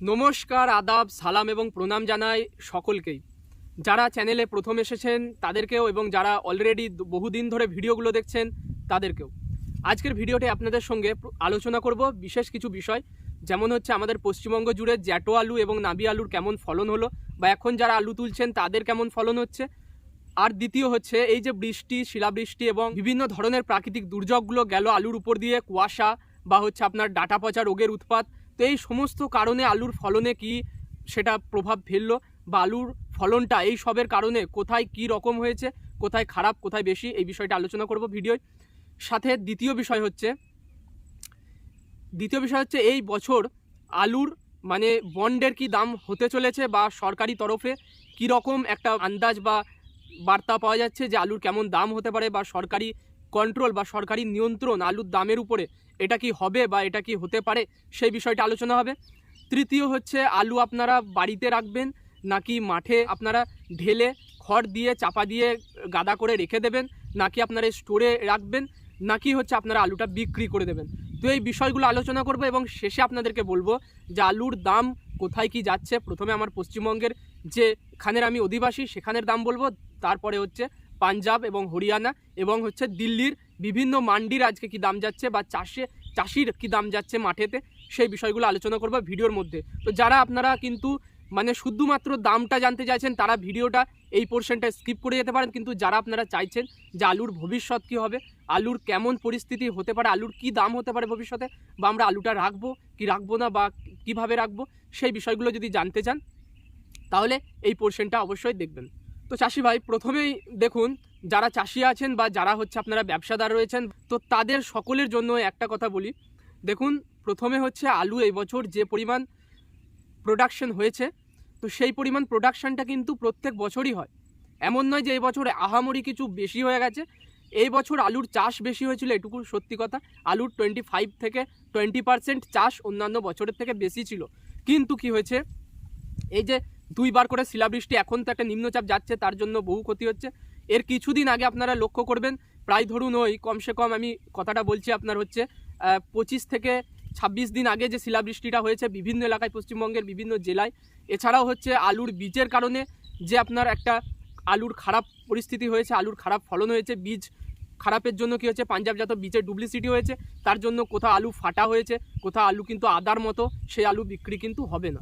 নমস্কার, আদাব, সালাম এবং প্রণাম জানাই সকলকেই। যারা চ্যানেলে প্রথম এসেছেন তাদেরকেও এবং যারা অলরেডি বহুদিন ধরে ভিডিওগুলো দেখছেন তাদেরকেও। আজকের ভিডিওটি আপনাদের সঙ্গে আলোচনা করব বিশেষ কিছু বিষয়, যেমন হচ্ছে আমাদের পশ্চিমবঙ্গ জুড়ে জ্যাটো আলু এবং নাবি আলুর কেমন ফলন হলো বা এখন যারা আলু তুলছেন তাদের কেমন ফলন হচ্ছে। আর দ্বিতীয় হচ্ছে এই যে বৃষ্টি, শিলাবৃষ্টি এবং বিভিন্ন ধরনের প্রাকৃতিক দুর্যোগগুলো গেল আলুর উপর দিয়ে কুয়াশা বা হচ্ছে আপনার ডাটা পচা রোগের উৎপাত তো এই সমস্ত কারণে আলুর ফলনে কি সেটা প্রভাব ফেলল বা আলুর ফলনটা এই সবের কারণে কোথায় কি রকম হয়েছে, কোথায় খারাপ, কোথায় বেশি, এই বিষয়টা আলোচনা করব ভিডিওয়। সাথে দ্বিতীয় বিষয় হচ্ছে, দ্বিতীয় বিষয় হচ্ছে এই বছর আলুর মানে বন্ডের কি দাম হতে চলেছে বা সরকারি তরফে কি রকম একটা আন্দাজ বা বার্তা পাওয়া যাচ্ছে যে আলুর কেমন দাম হতে পারে বা সরকারি কন্ট্রোল বা সরকারি নিয়ন্ত্রণ আলুর দামের উপরে এটা কি হবে বা এটা কি হতে পারে, সেই বিষয়টা আলোচনা হবে। তৃতীয় হচ্ছে আলু আপনারা বাড়িতে রাখবেন নাকি মাঠে আপনারা ঢেলে খড় দিয়ে চাপা দিয়ে গাদা করে রেখে দেবেন, নাকি আপনারা স্টোরে রাখবেন, নাকি হচ্ছে আপনারা আলুটা বিক্রি করে দেবেন। তো এই বিষয়গুলো আলোচনা করব এবং শেষে আপনাদেরকে বলব যে আলুর দাম কোথায় কি যাচ্ছে। প্রথমে আমার পশ্চিমবঙ্গের যেখানের আমি অধিবাসী সেখানের দাম বলব, তারপরে হচ্ছে পাঞ্জাব এবং হরিয়ানা এবং হচ্ছে দিল্লির বিভিন্ন মান্ডির আজকে কি দাম যাচ্ছে বা চাষে, চাষির কি দাম যাচ্ছে মাঠেতে, সেই বিষয়গুলো আলোচনা করব ভিডিওর মধ্যে। তো যারা আপনারা কিন্তু মানে শুধুমাত্র দামটা জানতে চাইছেন, তারা ভিডিওটা এই পোর্শনটা স্কিপ করে যেতে পারেন। কিন্তু যারা আপনারা চাইছেন যে আলুর ভবিষ্যৎ কী হবে, আলুর কেমন পরিস্থিতি হতে পারে, আলুর কি দাম হতে পারে ভবিষ্যতে, বা আমরা আলুটা রাখব, কি রাখব না, বা কীভাবে রাখব, সেই বিষয়গুলো যদি জানতে চান, তাহলে এই পোর্শনটা অবশ্যই দেখবেন। তো চাষি ভাই, প্রথমেই দেখুন, যারা চাষি আছেন বা যারা হচ্ছে আপনারা ব্যবসাদার রয়েছেন, তো তাদের সকলের জন্য একটা কথা বলি। দেখুন, প্রথমে হচ্ছে আলু এই বছর যে পরিমাণ প্রোডাকশন হয়েছে, তো সেই পরিমাণ প্রোডাকশানটা কিন্তু প্রত্যেক বছরই হয়। এমন নয় যে এই বছর আহামরি কিছু বেশি হয়ে গেছে, এই বছর আলুর চাষ বেশি হয়েছিল, এটুকু সত্যি কথা। আলুর টোয়েন্টি ফাইভ থেকে টোয়েন্টি পার্সেন্ট চাষ অন্যান্য বছরের থেকে বেশি ছিল। কিন্তু কি হয়েছে, এই যে দুইবার করে শিলাবৃষ্টি, এখন তো একটা নিম্নচাপ যাচ্ছে, তার জন্য বহু ক্ষতি হচ্ছে। এর কিছুদিন আগে আপনারা লক্ষ্য করবেন, প্রায় ধরুন ওই কমসে কম আমি কথাটা বলছি আপনার হচ্ছে পঁচিশ থেকে ছাব্বিশ দিন আগে যে শিলাবৃষ্টিটা হয়েছে বিভিন্ন এলাকায়, পশ্চিমবঙ্গের বিভিন্ন জেলায়। এছাড়াও হচ্ছে আলুর বীজের কারণে যে আপনার একটা আলুর খারাপ পরিস্থিতি হয়েছে, আলুর খারাপ ফলন হয়েছে, বীজ খারাপের জন্য কি হচ্ছে পাঞ্জাবজাত বীজের ডুপ্লিসিটি হয়েছে, তার জন্য কোথাও আলু ফাটা হয়েছে, কোথাও আলু কিন্তু আদার মতো, সেই আলু বিক্রি কিন্তু হবে না।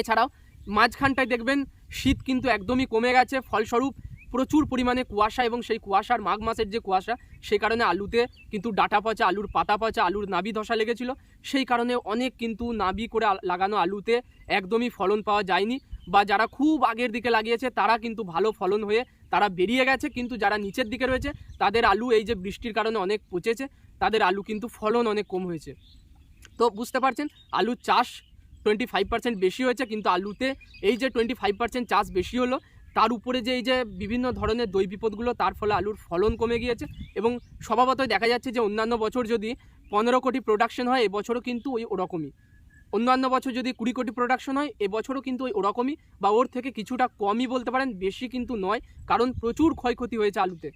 এছাড়াও মাঝখানটায় দেখবেন শীত কিন্তু একদমই কমে গেছে। ফলস্বরূপ প্রচুর পরিমাণে কুয়াশা এবং সেই কুয়াশার মাঘ মাসের যে কুয়াশা, সেই কারণে আলুতে কিন্তু ডাটা পচা, আলুর পাতা পচা, আলুর নাবি ধসা লেগেছিল। সেই কারণে অনেক কিন্তু নাবি করে লাগানো আলুতে একদমই ফলন পাওয়া যায়নি বা যারা খুব আগের দিকে লাগিয়েছে, তারা কিন্তু ভালো ফলন হয়ে তারা বেরিয়ে গেছে। কিন্তু যারা নিচের দিকে রয়েছে, তাদের আলু এই যে বৃষ্টির কারণে অনেক পচেছে, তাদের আলু কিন্তু ফলন অনেক কম হয়েছে। তো বুঝতে পারছেন, আলুর চাষ টোয়েন্টি ফাইভ পার্সেন্ট বেশি হয়েছে, কিন্তু আলুতে এই যে টোয়েন্টি ফাইভ পার্সেন্ট চাষ বেশি হলো, তার উপরে যে এই যে বিভিন্ন ধরনের দই বিপদগুলো, তার ফলে আলুর ফলন কমে গিয়েছে এবং স্বভাবতই দেখা যাচ্ছে যে অন্যান্য বছর যদি পনেরো কোটি প্রোডাকশন হয়, এবছরও কিন্তু ওই ওরকমই। অন্যান্য বছর যদি কুড়ি কোটি প্রোডাকশন হয়, এবছরও কিন্তু ওই ওরকমই বা ওর থেকে কিছুটা কমই বলতে পারেন, বেশি কিন্তু নয়, কারণ প্রচুর ক্ষয়ক্ষতি হয়েছে আলুতে।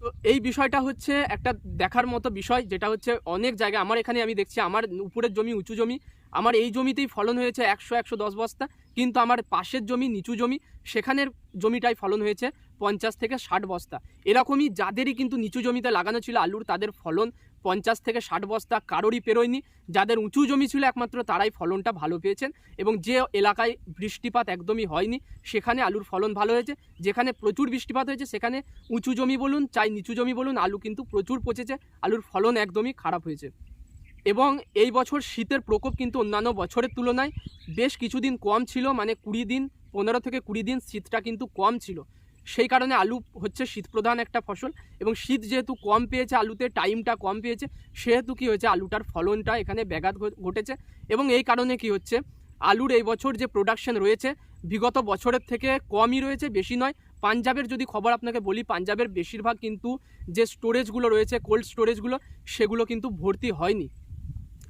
তো এই বিষয়টা হচ্ছে একটা দেখার মতো বিষয়, যেটা হচ্ছে অনেক জায়গায়, আমার এখানে আমি দেখছি, আমার উপরের জমি, উঁচু জমি আমার এই জমিতেই ফলন হয়েছে একশো একশো দশ বস্তা, কিন্তু আমার পাশের জমি নিচু জমি, সেখানের জমিটাই ফলন হয়েছে পঞ্চাশ থেকে ষাট বস্তা। এরকমই যাদেরই কিন্তু নিচু জমিতে লাগানো ছিল আলুর, তাদের ফলন পঞ্চাশ থেকে ষাট বস্তা কারোরই পেরোয়নি। যাদের উঁচু জমি ছিল একমাত্র তারাই ফলনটা ভালো পেয়েছেন এবং যে এলাকায় বৃষ্টিপাত একদমই হয়নি, সেখানে আলুর ফলন ভালো হয়েছে। যেখানে প্রচুর বৃষ্টিপাত হয়েছে, সেখানে উঁচু জমি বলুন, চাই নিচু জমি বলুন, আলু কিন্তু প্রচুর পচেছে, আলুর ফলন একদমই খারাপ হয়েছে। এবং এই বছর শীতের প্রকোপ কিন্তু অন্যান্য বছরের তুলনায় বেশ কিছুদিন কম ছিল মানে কুড়ি দিন, পনেরো থেকে কুড়ি দিন শীতটা কিন্তু কম ছিল। সেই কারণে আলু হচ্ছে শীতপ্রধান একটা ফসল এবং শীত যেহেতু কম পেয়েছে আলুতে, টাইমটা কম পেয়েছে, সেহেতু কি হয়েছে আলুটার ফলনটা এখানে ব্যাঘাত ঘটেছে এবং এই কারণে কি হচ্ছে, আলুর এই বছর যে প্রোডাকশন রয়েছে, বিগত বছরের থেকে কমই রয়েছে, বেশি নয়। পাঞ্জাবের যদি খবর আপনাকে বলি, পাঞ্জাবের বেশিরভাগ কিন্তু যে স্টোরেজগুলো রয়েছে কোল্ড স্টোরেজগুলো সেগুলো কিন্তু ভর্তি হয়নি।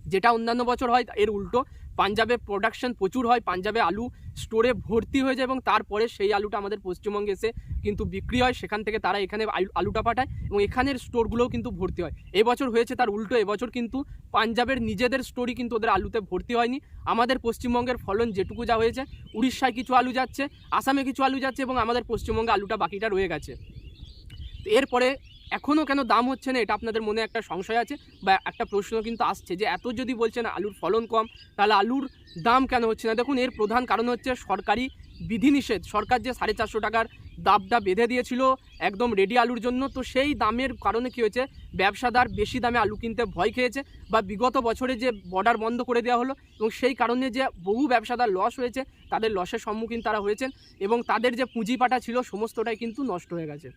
যেটা অন্যান্য বছর হয়, এর উল্টো। পাঞ্জাবে প্রোডাকশন প্রচুর হয়, পাঞ্জাবে আলু স্টোরে ভর্তি হয়ে যায় এবং তারপরে সেই আলুটা আমাদের পশ্চিমবঙ্গে এসে কিন্তু বিক্রি হয়। সেখান থেকে তারা এখানে আলু- আলুটা পাঠায় এবং এখানের স্টোরগুলোও কিন্তু ভর্তি হয়। এবছর হয়েছে তার উল্টো এবছর কিন্তু পাঞ্জাবের নিজেদের স্টোরই কিন্তু ওদের আলুতে ভর্তি হয়নি। আমাদের পশ্চিমবঙ্গের ফলন যেটুকু যা হয়েছে, উড়িষ্যায় কিছু আলু যাচ্ছে, আসামে কিছু আলু যাচ্ছে এবং আমাদের পশ্চিমবঙ্গে আলুটা বাকিটা রয়ে গেছে। এরপরে এখনও কেন দাম হচ্ছে না, এটা আপনাদের মনে একটা সংশয় আছে? বা একটা প্রশ্ন কিন্তু আসছে যে, এত যদি বলছেন আলুর ফলন কম, তাহলে আলুর দাম কেন হচ্ছে না? দেখুন, এর প্রধান কারণ হচ্ছে সরকারি বিধিনিষেধ। সরকার যে সাড়ে চারশো টাকার দাবটা বেঁধে দিয়েছিল একদম রেডি আলুর জন্য, তো সেই দামের কারণে কী হয়েছে? ব্যবসাদার বেশি দামে আলু কিনতে ভয় খেয়েছে বা বিগত বছরে যে বর্ডার বন্ধ করে দেওয়া হলো এবং সেই কারণে যে বহু ব্যবসাদার লস হয়েছে, তাদের লসের সম্মুখীন তারা হয়েছেন এবং তাদের যে পুঁজিপাটা ছিল, সমস্তটাই কিন্তু নষ্ট হয়ে গেছে।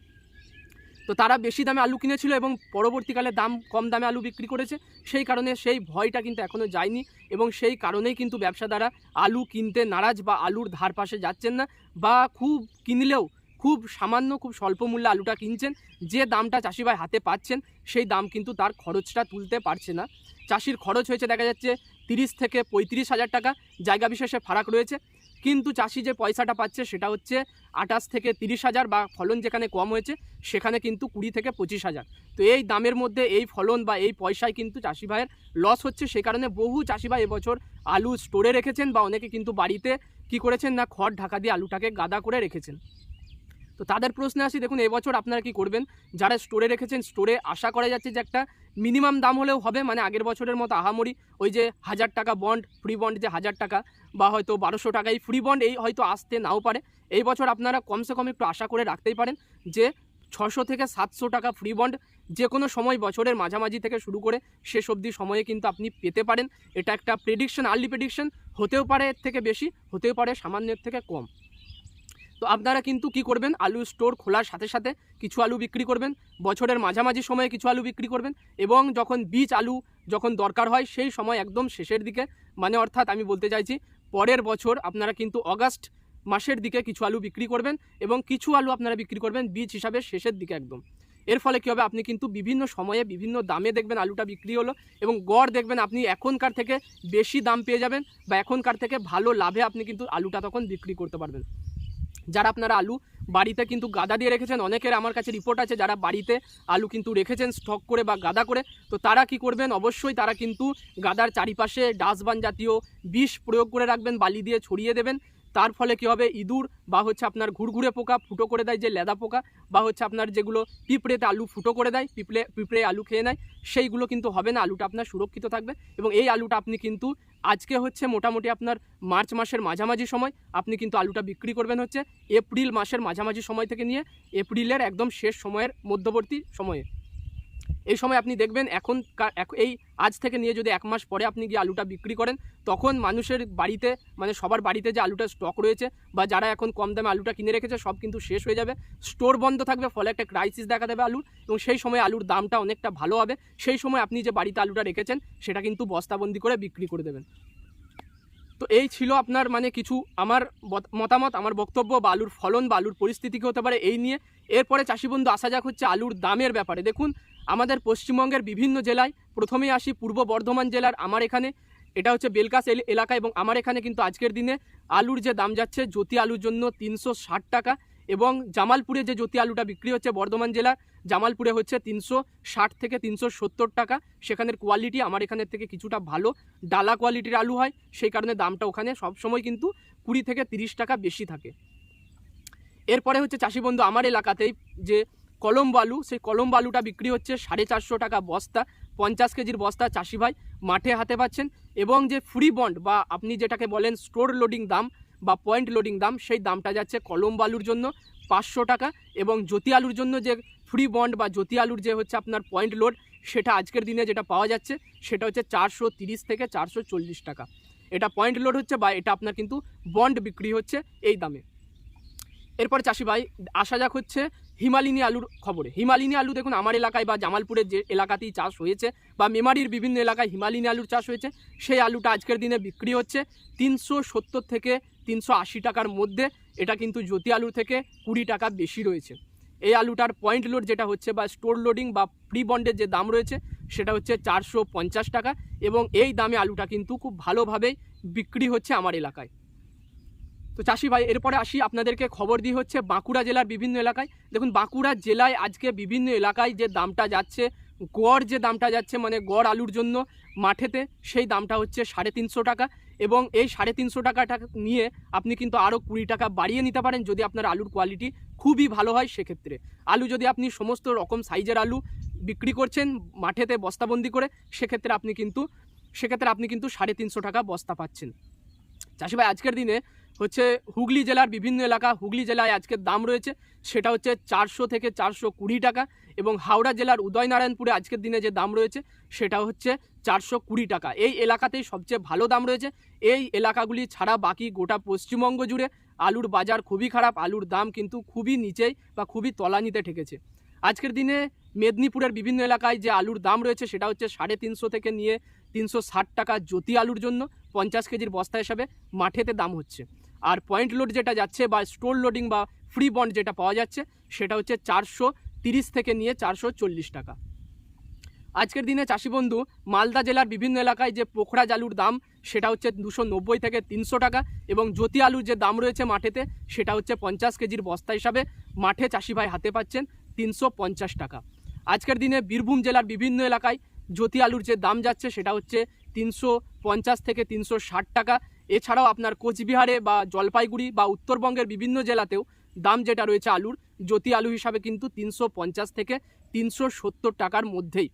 তো তারা বেশি দামে আলু কিনেছিল এবং পরবর্তীকালে দাম কম দামে আলু বিক্রি করেছে। সেই কারণে সেই ভয়টা কিন্তু এখনও যায়নি এবং সেই কারণেই কিন্তু ব্যবসাদারা আলু কিনতে নারাজ বা আলুর ধার পাশে যাচ্ছেন না বা খুব কিনলেও খুব সামান্য, খুব স্বল্প মূল্যে আলুটা কিনছেন। যে দামটা চাষি ভাই হাতে পাচ্ছেন, সেই দাম কিন্তু তার খরচটা তুলতে পারছে না। চাষির খরচ হয়েছে দেখা যাচ্ছে তিরিশ থেকে পঁয়ত্রিশ হাজার টাকা। জায়গা বিশেষে ফারাক রয়েছে। কিন্তু চাষি যে পয়সাটা পাচ্ছে সেটা হচ্ছে আটাশ থেকে তিরিশ হাজার বা ফলন যেখানে কম হয়েছে, সেখানে কিন্তু কুড়ি থেকে পঁচিশ হাজার। তো এই দামের মধ্যে এই ফলন বা এই পয়সায় কিন্তু চাষি ভাইয়ের লস হচ্ছে, সে কারণে বহু চাষি ভাই এবছর আলু স্টোরে রেখেছেন বা অনেকে কিন্তু বাড়িতে কি করেছেন না খড় ঢাকা দিয়ে আলুটাকে গাদা করে রেখেছেন। তো তাদের প্রশ্নে আসি, দেখুন, এবছর আপনারা কি করবেন? যারা স্টোরে রেখেছেন স্টোরে আশা করা যাচ্ছে যে একটা মিনিমাম দাম হলেও হবে মানে আগের বছরের মতো আহামরি ওই যে হাজার টাকা বন্ড ফ্রি বন্ড যে হাজার টাকা বা হয়তো বারোশো টাকা, এই ফ্রি বন্ড এই হয়তো আসতে নাও পারে। এই বছর আপনারা কমসে কম একটু আশা করে রাখতেই পারেন যে ছশো থেকে সাতশো টাকা ফ্রি বন্ড যে কোনো সময় বছরের মাঝামাঝি থেকে শুরু করে শেষ অবধি সময়ে কিন্তু আপনি পেতে পারেন। এটা একটা প্রেডিকশন আর্লি প্রেডিকশন হতেও পারে এর থেকে বেশি, হতেও পারে সামান্যের থেকে কম। তো আপনারা কিন্তু কি করবেন? আলু স্টোর খোলার সাথে সাথে কিছু আলু বিক্রি করবেন। বছরের মাঝামাঝি সময়ে কিছু আলু বিক্রি করবেন এবং যখন বীজ আলু যখন দরকার হয়, সেই সময় একদম শেষের দিকে মানে অর্থাৎ আমি বলতে চাইছি পরের বছর আপনারা কিন্তু অগাস্ট মাসের দিকে কিছু আলু বিক্রি করবেন এবং কিছু আলু আপনারা বিক্রি করবেন বীজ হিসাবে শেষের দিকে একদম। এর ফলে কী হবে? আপনি কিন্তু বিভিন্ন সময়ে বিভিন্ন দামে দেখবেন আলুটা বিক্রি হলো এবং গড় দেখবেন আপনি এখনকার থেকে বেশি দাম পেয়ে যাবেন বা এখনকার থেকে ভালো লাভে আপনি কিন্তু আলুটা তখন বিক্রি করতে পারবেন। যারা আপনারা আলু বাড়িতে কিন্তু গাদা দিয়ে রেখেছেন, অনেকের আমার কাছে রিপোর্ট আছে যারা বাড়িতে আলু কিন্তু রেখেছেন স্টক করে বা গাদা করে। তো তারা কি করবেন? অবশ্যই তারা কিন্তু গাদার চারিপাশে ডাস্টবান জাতীয় বিষ প্রয়োগ করে রাখবেন, বালি দিয়ে ছড়িয়ে দেবেন। তার ফলে কি হবে? ইঁদুর বা হচ্ছে আপনার ঘুরঘুরে পোকা ফুটো করে দেয় যে লেদা পোকা বা হচ্ছে আপনার যেগুলো পিঁপড়েতে আলু ফুটো করে দেয়, পিঁপড়ে পিঁপড়ে আলু খেয়ে নেয়, সেইগুলো কিন্তু হবে না। আলুটা আপনার সুরক্ষিত থাকবে এবং এই আলুটা আপনি কিন্তু আজকে হচ্ছে মোটামুটি আপনার মার্চ মাসের মাঝামাঝি সময় আপনি কিন্তু আলুটা বিক্রি করবেন হচ্ছে এপ্রিল মাসের মাঝামাঝি সময় থেকে নিয়ে এপ্রিলের একদম শেষ সময়ের মধ্যবর্তী সময়ে। এই সময় আপনি দেখবেন এখন এই আজ থেকে নিয়ে যদি এক মাস পরে আপনি গিয়ে আলুটা বিক্রি করেন, তখন মানুষের বাড়িতে মানে সবার বাড়িতে যে আলুটা স্টক রয়েছে বা যারা এখন কম দামে আলুটা কিনে রেখেছে, সব কিন্তু শেষ হয়ে যাবে। স্টোর বন্ধ থাকবে, ফলে একটা ক্রাইসিস দেখা দেবে আলুর এবং সেই সময় আলুর দামটা অনেকটা ভালো হবে। সেই সময় আপনি যে বাড়িতে আলুটা রেখেছেন, সেটা কিন্তু বস্তাবন্দি করে বিক্রি করে দেবেন। তো এই ছিল আপনার মানে কিছু আমার মতামত, আমার বক্তব্য বা আলুর ফলন বা আলুর পরিস্থিতি কি হতে পারে এই নিয়ে। এরপরে চাষিবন্ধু আসা যাক হচ্ছে আলুর দামের ব্যাপারে। দেখুন আমাদের পশ্চিমবঙ্গের বিভিন্ন জেলায় প্রথমেই আসি পূর্ব বর্ধমান জেলার আমার এখানে। এটা হচ্ছে বেলকাস এল- এলাকা এবং আমার এখানে কিন্তু আজকের দিনে আলুর যে দাম যাচ্ছে, জ্যোতি আলুর জন্য তিনশো ষাট টাকা এবং জামালপুরে যে জ্যোতি আলুটা বিক্রি হচ্ছে বর্ধমান জেলার, জামালপুরে হচ্ছে তিনশো ষাট থেকে তিনশো সত্তর টাকা। সেখানের কোয়ালিটি আমার এখানের থেকে কিছুটা ভালো। ডালা কোয়ালিটির আলু হয়, সেই কারণে দামটা ওখানে সবসময় কিন্তু কুড়ি থেকে তিরিশ টাকা বেশি থাকে। এরপরে হচ্ছে চাষি বন্ধু, আমার এলাকাতেই যে কলম্বো বালু সেই কলম বালুটা বিক্রি হচ্ছে সাড়ে চারশো টাকা বস্তা, পঞ্চাশ কেজির বস্তা চাষি ভাই মাঠে হাতে পাচ্ছেন। এবং যে ফ্রি বন্ড বা আপনি যেটাকে বলেন স্টোর লোডিং দাম বা পয়েন্ট লোডিং দাম, সেই দামটা যাচ্ছে কলম বালুর জন্য পাঁচশো টাকা। এবং জ্যোতি আলুর জন্য যে ফ্রি বন্ড বা জ্যোতি আলুর যে হচ্ছে আপনার পয়েন্ট লোড সেটা আজকের দিনে যেটা পাওয়া যাচ্ছে, সেটা হচ্ছে চারশো থেকে চারশো চল্লিশ টাকা। এটা পয়েন্ট লোড হচ্ছে বা এটা আপনার কিন্তু বন্ড বিক্রি হচ্ছে এই দামে। এরপর চাষি ভাই, আসা যাক হচ্ছে হিমালিনী আলুর খবরে। হিমালিনী আলু দেখুন, আমার এলাকায় বা জামালপুরের যে এলাকাতেই চাষ হয়েছে বা মেমারির বিভিন্ন এলাকায় হিমালিনী আলুর চাষ হয়েছে, সেই আলুটা আজকের দিনে বিক্রি হচ্ছে তিনশো সত্তর থেকে তিনশো আশি টাকার মধ্যে। এটা কিন্তু জ্যোতি আলু থেকে কুড়ি টাকা বেশি রয়েছে। এই আলুটার পয়েন্ট লোড যেটা হচ্ছে বা স্টোর লোডিং বা প্রি বন্ডের যে দাম রয়েছে, সেটা হচ্ছে চারশো পঞ্চাশ টাকা এবং এই দামে আলুটা কিন্তু খুব ভালোভাবেই বিক্রি হচ্ছে আমার এলাকায়। তো চাষি ভাই, এরপরে আসি আপনাদেরকে খবর দিয়ে হচ্ছে বাঁকুড়া জেলার বিভিন্ন এলাকায়। দেখুন, বাঁকুড়া জেলায় আজকে বিভিন্ন এলাকায় যে দামটা যাচ্ছে, গড় যে দামটা যাচ্ছে মানে গড় আলুর জন্য মাঠেতে, সেই দামটা হচ্ছে সাড়ে তিনশো টাকা। এবং এই সাড়ে তিনশো টাকাটা নিয়ে আপনি কিন্তু আরও কুড়ি টাকা বাড়িয়ে নিতে পারেন যদি আপনার আলুর কোয়ালিটি খুবই ভালো হয় সেক্ষেত্রে। আলু যদি আপনি সমস্ত রকম সাইজের আলু বিক্রি করছেন মাঠেতে বস্তাবন্দি করে, সেক্ষেত্রে আপনি কিন্তু, সেক্ষেত্রে আপনি কিন্তু সাড়ে তিনশো টাকা বস্তা পাচ্ছেন। চাষি ভাই, আজকের দিনে হচ্ছে হুগলি জেলার বিভিন্ন এলাকা। হুগলি জেলায় আজকের দাম রয়েছে, সেটা হচ্ছে চারশো থেকে চারশো কুড়ি টাকা এবং হাওড়া জেলার উদয়নারায়ণপুরে আজকের দিনে যে দাম রয়েছে, সেটা হচ্ছে চারশো কুড়ি টাকা। এই এলাকাতেই সবচেয়ে ভালো দাম রয়েছে। এই এলাকাগুলি ছাড়া বাকি গোটা পশ্চিমবঙ্গ জুড়ে আলুর বাজার খুবই খারাপ, আলুর দাম কিন্তু খুবই নিচেই বা খুবই তলানিতে ঠেকেছে। আজকের দিনে মেদিনীপুরের বিভিন্ন এলাকায় যে আলুর দাম রয়েছে, সেটা হচ্ছে সাড়ে তিনশো থেকে নিয়ে তিনশো ষাট টাকা জ্যোতি আলুর জন্য, পঞ্চাশ কেজির বস্তা হিসাবে মাঠেতে দাম হচ্ছে। আর পয়েন্ট লোড যেটা যাচ্ছে বা স্টোর লোডিং বা ফ্রি বন্ড যেটা পাওয়া যাচ্ছে, সেটা হচ্ছে চারশো তিরিশ থেকে নিয়ে চারশো চল্লিশ টাকা। আজকের দিনে চাষি বন্ধু, মালদা জেলার বিভিন্ন এলাকায় যে পোখরা আলুর দাম, সেটা হচ্ছে দুশো নব্বই থেকে তিনশো টাকা এবং জ্যোতি আলুর যে দাম রয়েছে মাঠেতে, সেটা হচ্ছে পঞ্চাশ কেজির বস্তা হিসাবে মাঠে চাষি ভাই হাতে পাচ্ছেন তিনশো পঞ্চাশ টাকা। আজকের দিনে বীরভূম জেলার বিভিন্ন এলাকায় জ্যোতি আলুর যে দাম যাচ্ছে, সেটা হচ্ছে তিনশো পঞ্চাশ থেকে তিনশো ষাট টাকা এছাড়াও আপনার কোচবিহারে বা জলপাইগুড়ি বা উত্তরবঙ্গের বিভিন্ন জেলাতেও দাম যেটা রয়েছে আলুর, জ্যোতি আলু হিসাবে কিন্তু তিনশো পঞ্চাশ থেকে তিনশো সত্তর টাকার মধ্যেই।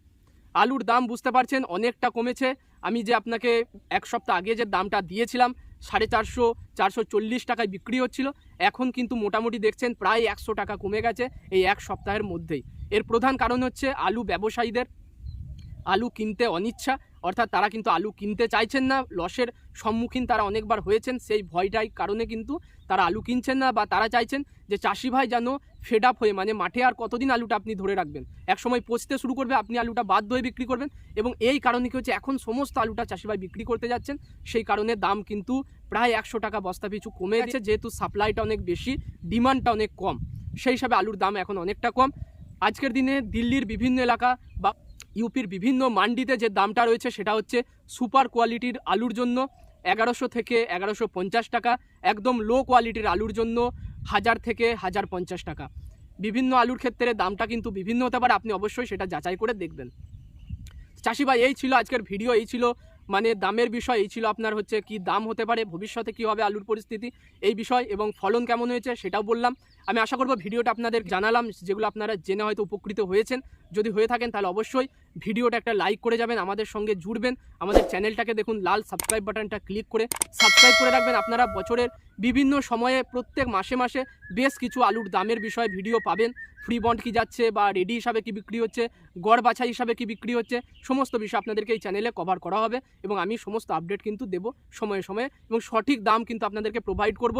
আলুর দাম বুঝতে পারছেন, অনেকটা কমেছে। আমি যে আপনাকে এক সপ্তাহ আগে যে দামটা দিয়েছিলাম, সাড়ে চারশো চারশো চল্লিশ টাকায় বিক্রি হচ্ছিল, এখন কিন্তু মোটামুটি দেখছেন প্রায় একশো টাকা কমে গেছে এই এক সপ্তাহের মধ্যেই। এর প্রধান কারণ হচ্ছে আলু ব্যবসায়ীদের। আলু কিনতে অনিচ্ছা অর্থাৎ তারা কিন্তু আলু কিনতে চাইছেন না, লসের সম্মুখীন তারা অনেকবার হয়েছেন, সেই ভয়টাই কারণে কিন্তু তারা আলু কিনছেন না বা তারা চাইছেন যে চাষি ভাই যেন ফেড আপ হয়ে মানে মাঠে আর কতদিন আলুটা আপনি ধরে রাখবেন? এক সময় পচতে শুরু করবে, আপনি আলুটা বাধ্য হয়ে বিক্রি করবেন এবং এই কারণে কি হচ্ছে, এখন সমস্ত আলুটা চাষি ভাই বিক্রি করতে যাচ্ছেন, সেই কারণে দাম কিন্তু প্রায় একশো টাকা বস্তা পিছু কমে গেছে, যেহেতু সাপ্লাইটা অনেক বেশি ডিমান্ডটা অনেক কম, সেই হিসাবে আলুর দাম এখন অনেকটা কম। আজকের দিনে দিল্লির বিভিন্ন এলাকা বা ইউপির বিভিন্ন মান্ডিতে যে দামটা রয়েছে সেটা হচ্ছে সুপার কোয়ালিটির আলুর জন্য এগারোশো থেকে এগারোশো পঞ্চাশ টাকা, একদম লো কোয়ালিটির আলুর জন্য হাজার থেকে হাজার পঞ্চাশ টাকা। বিভিন্ন আলুর ক্ষেত্রে দামটা কিন্তু বিভিন্ন হতে পারে, আপনি অবশ্যই সেটা যাচাই করে দেখবেন। চাষি ভাই, এই ছিল আজকের ভিডিও, এই ছিল মানে দামের বিষয়, এই ছিল আপনার হচ্ছে কি দাম হতে পারে, ভবিষ্যতে কী হবে আলুর পরিস্থিতি, এই বিষয় এবং ফলন কেমন হয়েছে সেটাও বললাম। আমি আশা করব ভিডিওটা আপনাদের জানালাম, যেগুলো আপনারা জেনে হয়তো উপকৃত হয়েছেন। যদি হয়ে থাকেন, তাহলে অবশ্যই ভিডিওটা একটা লাইক করে যাবেন, আমাদের সঙ্গে জুড়বেন। আমাদের চ্যানেলটাকে দেখুন, লাল সাবস্ক্রাইব বাটনটা ক্লিক করে সাবস্ক্রাইব করে রাখবেন। আপনারা বছরের বিভিন্ন সময়ে, প্রত্যেক মাসে মাসে বেশ কিছু আলুর দামের বিষয়ে ভিডিও পাবেন। ফ্রি বন্ড কি যাচ্ছে বা রেডি হিসাবে কি বিক্রি হচ্ছে, গড় বাছাই হিসাবে কি বিক্রি হচ্ছে, সমস্ত বিষয় আপনাদেরকে এই চ্যানেলে কভার করা হবে এবং আমি সমস্ত আপডেট কিন্তু দেবো সময়ে সময়ে এবং সঠিক দাম কিন্তু আপনাদেরকে প্রোভাইড করব।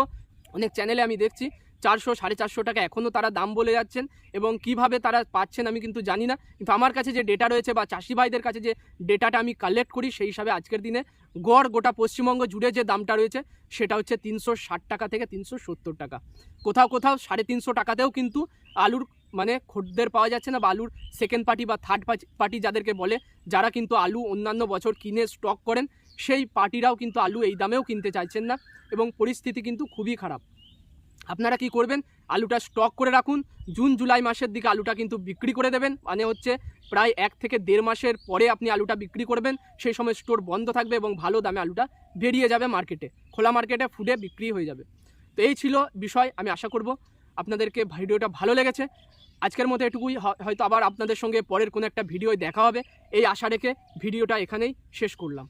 অনেক চ্যানেলে আমি দেখছি চারশো, সাড়ে চারশো টাকা এখনও তারা দাম বলে যাচ্ছেন এবং কীভাবে তারা পাচ্ছেন আমি কিন্তু জানি না। কিন্তু আমার কাছে যে ডেটা রয়েছে বা চাষি ভাইদের কাছে যে ডেটাটা আমি কালেক্ট করি সেই হিসাবে আজকের দিনে গড় গোটা পশ্চিমবঙ্গ জুড়ে যে দামটা রয়েছে সেটা হচ্ছে তিনশো ষাট টাকা থেকে তিনশো সত্তর টাকা। কোথাও কোথাও সাড়ে তিনশো টাকাতেও কিন্তু আলুর মানে খদ্দের পাওয়া যাচ্ছে না বা আলুর সেকেন্ড পার্টি বা থার্ড পার্টি যাদেরকে বলে যারা কিন্তু আলু অন্যান্য বছর কিনে স্টক করেন, সেই পার্টিরাও কিন্তু আলু এই দামেও কিনতে চাইছেন না এবং পরিস্থিতি কিন্তু খুবই খারাপ। আপনারা কি করবেন? আলুটা স্টক করে রাখুন। জুন, জুলাই মাসের দিকে আলুটা কিন্তু বিক্রি করে দেবেন। মানে হচ্ছে প্রায় এক থেকে দেড় মাসের পরে আপনি আলুটা বিক্রি করবেন। সেই সময় স্টোর বন্ধ থাকবে এবং ভালো দামে আলুটা বেরিয়ে যাবে মার্কেটে খোলা মার্কেটে ফুডে বিক্রি হয়ে যাবে। তো এই ছিল বিষয়, আমি আশা করব আপনাদেরকে ভিডিওটা ভালো লেগেছে। আজকের মতো এটুকুই। হয়তো আবার আপনাদের সঙ্গে পরের কোনো একটা ভিডিও দেখা হবে। এই আশা রেখে ভিডিওটা এখানেই শেষ করলাম।